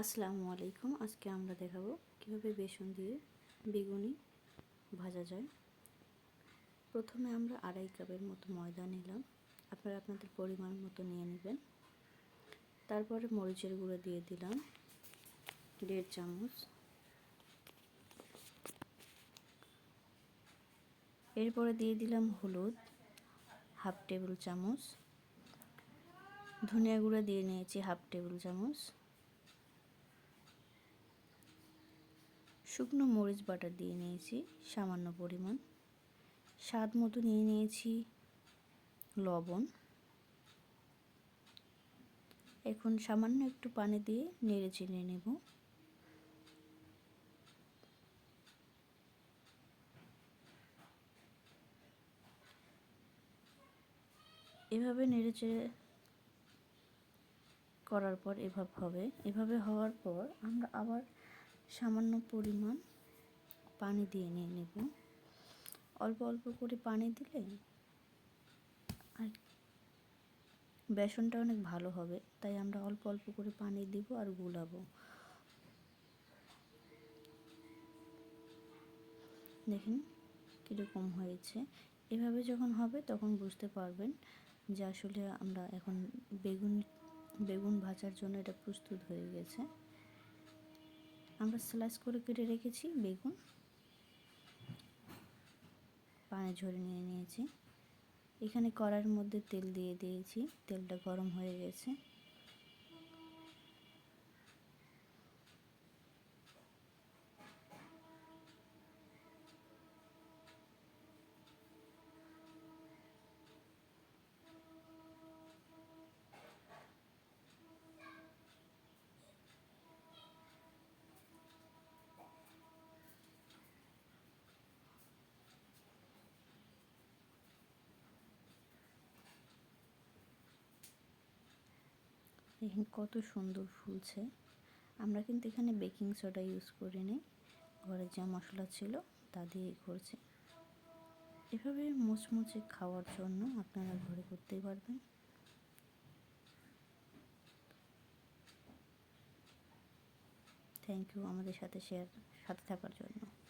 আসসালামু আলাইকুম। আজকে আমরা দেখাবো কীভাবে বেসন দিয়ে বেগুনি ভাজা যায়। প্রথমে আমরা আড়াই কাপের মতো ময়দা নিলাম। আপনারা আপনাদের পরিমাণ মতো নিয়ে নেবেন। তারপরে মরিচের গুঁড়ো দিয়ে দিলাম। দেড় চামচ। এরপরে দিয়ে দিলাম হলুদ। হাফ টেবিল চামচ। ধনিয়া গুঁড়ো দিয়ে নিয়েছি হাফ টেবিল চামচ। শুকনো মরিচ বাটা দিয়ে নিয়েছি, সামান্য পরিমাণ। স্বাদ মতো নিয়ে নিয়েছি লবণ। এখন সামান্য একটু পানি দিয়ে নেড়ে চেড়ে নেব। এভাবে নেড়ে চেড়ে করার পর এভাবে হবে। এভাবে হওয়ার পর আমরা আবার সামান্য পরিমাণ পানি দিয়ে নিয়ে নেব। অল্প অল্প করে পানি দিলে আর বেসনটা অনেক ভালো হবে, তাই আমরা অল্প অল্প করে পানি দিব আর গুলাবো। দেখেন কীরকম হয়েছে। এভাবে যখন হবে তখন বুঝতে পারবেন যে আসলে আমরা এখন বেগুন বেগুন ভাজার জন্য এটা প্রস্তুত হয়ে গেছে। আমরা স্লাইস করে কেটে রেখেছি, বেগুন। পানি ঝরে নিয়ে নিয়েছি। এখানে কড়ার মধ্যে তেল দিয়ে দিয়েছি। তেলটা গরম হয়ে গেছে। দেখেন কত সুন্দর ফুলছে। আমরা কিন্তু এখানে বেকিং সোডা ইউজ করিনি। ঘরে যা মশলা ছিল তা দিয়েই করছি। এভাবে মুচমুচে খাওয়ার জন্য আপনারা ঘরে করতেই পারবেন। থ্যাংক ইউ আমাদের সাথে শেয়ার সাথে থাকার জন্য।